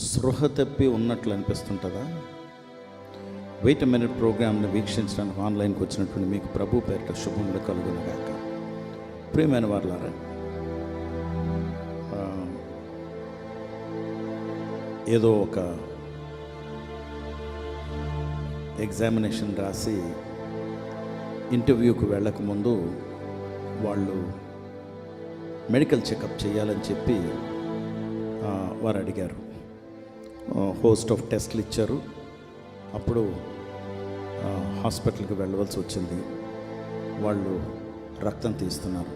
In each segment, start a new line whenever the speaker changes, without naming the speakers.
స్పృహ తప్పి ఉన్నట్లు అనిపిస్తుంటుందా? వెయిట్ మినిట్ ప్రోగ్రామ్ని వీక్షించడానికి ఆన్లైన్కి వచ్చినటువంటి మీకు ప్రభు పేరిట శుభములు కలుగునగాక. ప్రియమైన వారులారా ఏదో ఒక ఎగ్జామినేషన్ రాసి ఇంటర్వ్యూకి వెళ్ళకముందు వాళ్ళు మెడికల్ చెకప్ చేయాలని చెప్పి వారు అడిగారు. హోస్ట్ ఆఫ్ టెస్ట్లు ఇచ్చారు. అప్పుడు హాస్పిటల్కి వెళ్ళవలసి వచ్చింది. వాళ్ళు రక్తం తీస్తున్నారు.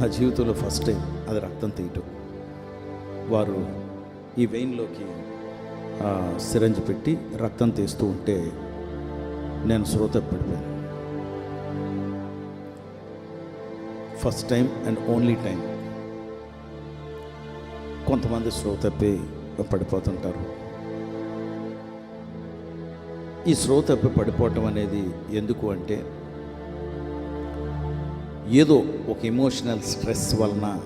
నా జీవితంలో ఫస్ట్ టైం అది రక్తం తీయటం. వారు ఈ వెయిన్లోకి సిరంజ్ పెట్టి రక్తం తీస్తూ ఉంటే నేను శ్రోత పడిపోయాను first time and only time కొంతమంది శ్రోతప్పి తప్పి పడిపోతుంటారు. ఈ స్లో తప్పి పడిపోవటం అనేది ఎందుకు అంటే ఏదో ఒక ఎమోషనల్ స్ట్రెస్ వలన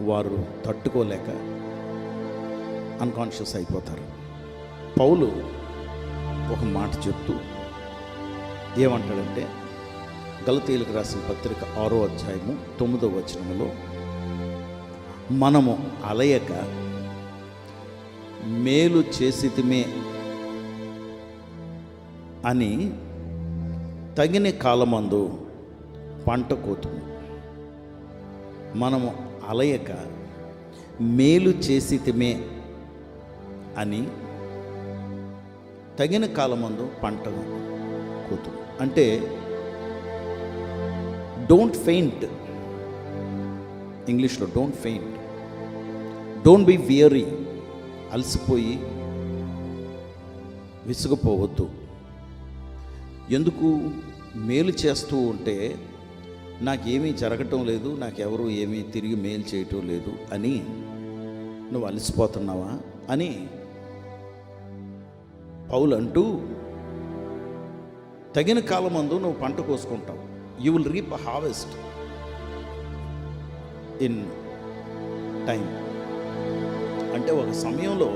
వారు తట్టుకోలేక అన్కాన్షియస్ అయిపోతారు. పౌలు ఒక మాట చెప్తూ ఏమంటాడంటే గలతీలకు రాసిన పత్రిక ఆరో అధ్యాయము తొమ్మిదో వచనంలో మనము అలయక మేలు చేసితిమే అని తగిన కాలమందు పంట కోతుము. మనము అలయక మేలు చేసితిమే అని తగిన కాలమందు పంట కోతుము. అంటే డోంట్ ఫెయింట్ ఇంగ్లీష్లో don't faint don't be weary అలసిపోయి విసుగుపోవద్దు. ఎందుకు? మేలు చేస్తూ ఉంటే నాకేమీ జరగటం లేదు నాకెవరు ఏమీ తిరిగి మేలు చేయటం లేదు అని నువ్వు అలసిపోతున్నావా అని పౌలు అంటూ తగిన కాలమందు నువ్వు పంట కోసుకుంటావు. You will reap harvest in time అంటే ఒక సమయంలో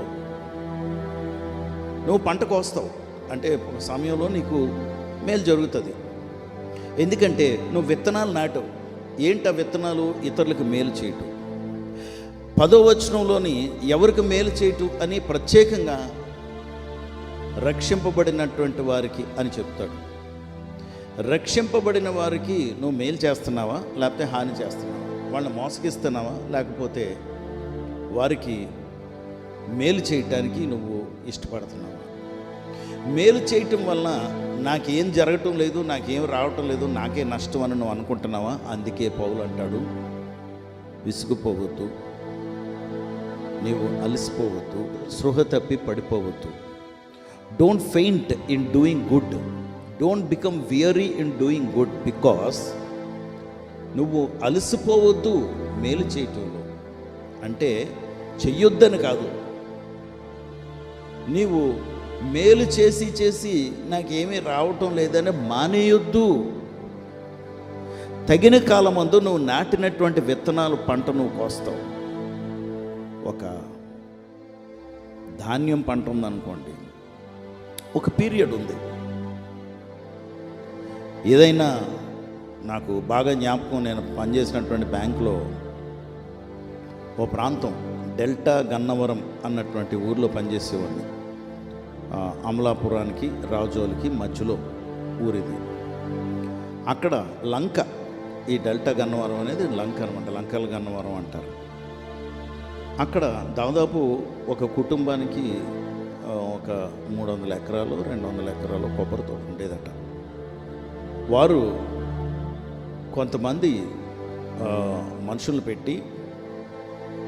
నువ్వు పంట కోస్తావు అంటే ఒక సమయంలో నీకు మేలు జరుగుతుంది. ఎందుకంటే నువ్వు విత్తనాలు నాటవు. ఏంటి ఆ విత్తనాలు? ఇతరులకు మేలు చేయటం. పదో వచనంలోని ఎవరికి మేలు చేయటం అని ప్రత్యేకంగా రక్షింపబడినటువంటి వారికి అని చెప్తాడు. రక్షింపబడిన వారికి నువ్వు మేలు చేస్తున్నావా? లేకపోతే హాని చేస్తున్నావా? వాళ్ళని మోసగిస్తున్నావా? లేకపోతే వారికి మేలు చేయటానికి నువ్వు ఇష్టపడుతున్నావు. మేలు చేయటం వలన నాకేం జరగటం లేదు నాకేం రావటం లేదు నాకే నష్టం అని నువ్వు అనుకుంటున్నావా? అందుకే పౌలు అంటాడు విసుగుపోవద్దు నీవు అలసిపోవద్దు సృహ తప్పి పడిపోవద్దు. Don't faint in doing good don't become weary in doing good because నువ్వు అలసిపోవద్దు మేలు చేయటంలో. అంటే చెయ్యొద్దని కాదు. నీవు మేలు చేసి చేసి నాకేమీ రావటం లేదని మానేయొద్దు. తగిన కాలమందు నువ్వు నాటినటువంటి విత్తనాలు పంట నువ్వు కోస్తావు. ఒక ధాన్యం పంట ఉందనుకోండి. ఒక పీరియడ్ ఉంది. ఏదైనా నాకు బాగా జ్ఞాపకం నేను పనిచేసినటువంటి బ్యాంకులో ఓ ప్రాంతం డెల్టా గన్నవరం అన్నటువంటి ఊర్లో పనిచేసేవాడిని. అమలాపురానికి రాజోలికి మధ్యలో ఊరిది. అక్కడ లంక ఈ డెల్టా గన్నవరం అనేది లంక అనమాట లంకల గన్నవరం అంటారు. అక్కడ దాదాపు ఒక కుటుంబానికి ఒక మూడు వందల ఎకరాలు రెండు వందల ఎకరాలు కొబ్బరి తోట ఉండేదట. వారు కొంతమంది మనుషులు పెట్టి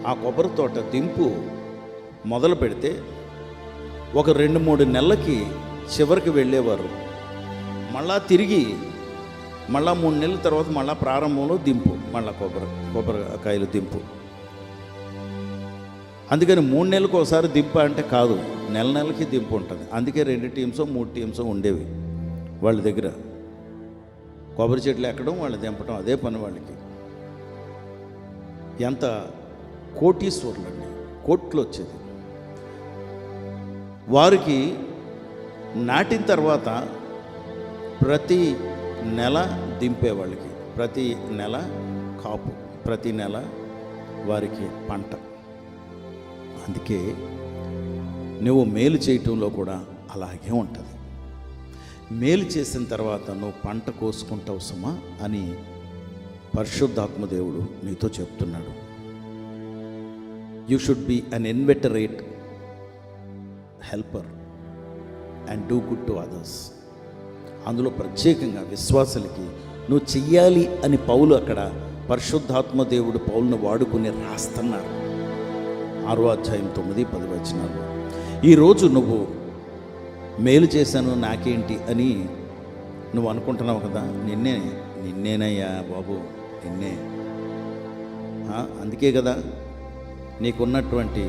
ఆ కొబ్బరి తోట దింపు మొదలు పెడితే ఒక రెండు మూడు నెలలకి చివరికి వెళ్ళేవారు. మళ్ళా తిరిగి మళ్ళా మూడు నెలల తర్వాత మళ్ళా ప్రారంభంలో దింపు మళ్ళా కొబ్బరి కొబ్బరికాయలు దింపు. అందుకని మూడు నెలలకు ఒకసారి దింప అంటే కాదు నెల నెలకి దింపు ఉంటుంది. అందుకే రెండు టీమ్స్ మూడు టీమ్స్ ఉండేవి వాళ్ళ దగ్గర. కొబ్బరి చెట్లు ఎక్కడం వాళ్ళు దింపడం అదే పని వాళ్ళకి. ఎంత కోటీశ్వరులండి. కోట్లు వచ్చేది. వారికి నాటిన తర్వాత ప్రతి నెల దింపే వాళ్ళకి ప్రతి నెల కాపు ప్రతి నెల వారికి పంట. అందుకే నువ్వు మేలు చేయటంలో కూడా అలాగే ఉంటుంది. మేలు చేసిన తర్వాత నువ్వు పంట కోసుకుంటావు సుమా అని పరిశుద్ధాత్మ దేవుడు నీతో చెప్తున్నాడు. You should be an inveterate helper and do good to others. అందులో ప్రత్యేకంగా విశ్వాసులకి నువ్వు చెయ్యాలి అని పౌలు అక్కడ పరిశుద్ధాత్మ దేవుడు పౌలను వాడుకుని రాస్తున్నారు. ఆరో అధ్యాయం తొమ్మిది పది వచనాలు. ఈరోజు నువ్వు మేలు చేశాను నాకేంటి అని నువ్వు అనుకుంటున్నావు కదా? నిన్నే నిన్నేనయ్యా బాబు నిన్నే. అందుకే కదా నీకున్నటువంటి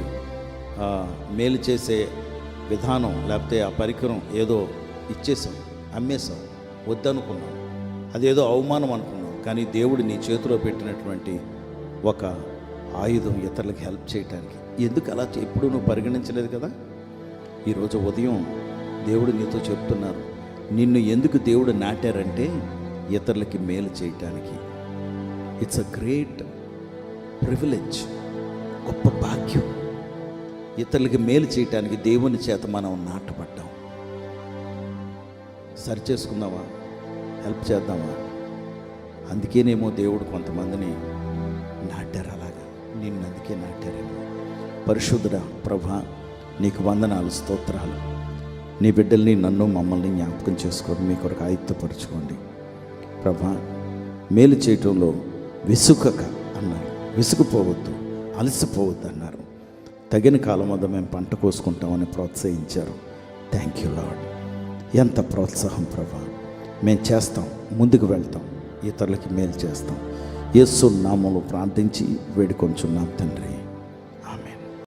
మేలు చేసే విధానం లేకపోతే ఆ పరికరం ఏదో ఇచ్చేసాం అమ్మేశాం వద్దనుకున్నాం. అదేదో అవమానం అనుకున్నాం. కానీ దేవుడు నీ చేతిలో పెట్టినటువంటి ఒక ఆయుధం ఇతరులకు హెల్ప్ చేయటానికి. ఎందుకు అలా ఎప్పుడు నువ్వు పరిగణించలేదు కదా? ఈరోజు ఉదయం దేవుడు నీతో చెప్తున్నారు నిన్ను ఎందుకు దేవుడు నాటారంటే ఇతరులకి మేలు చేయటానికి? ఇట్స్ అ గ్రేట్ ప్రివిలేజ్ గొప్ప భాగ్యం. ఇతరులకి మేలు చేయటానికి దేవుని చేత మనం నాటపడ్డాం. సరి చేసుకుందామా హెల్ప్ చేద్దామా? అందుకేనేమో దేవుడు కొంతమందిని నాటారు అలాగా. నిన్ను అందుకే నాటారేమో. పరిశుద్ధుడ ప్రభ నీకు వందనాలు స్తోత్రాలు. నీ బిడ్డల్ని నన్ను మమ్మల్ని జ్ఞాపకం చేసుకొని మీ కొరకు ఆయుత్తపరచుకోండి. ప్రభా మేలు చేయటంలో విసుకక అన్నారు. విసుగుపోవద్దు అలసిపోవద్దు అన్నారు తగిన కాలం వద్ద మేము పంట కోసుకుంటామని ప్రోత్సహించారు. థ్యాంక్ యూ లాడ్ ఎంత ప్రోత్సాహం ప్రభా. మేము చేస్తాం ముందుకు వెళ్తాం ఇతరులకి మేలు చేస్తాం. యేసు నామంలో ప్రార్థించి వేడుకొంచున్నాం తండ్రి.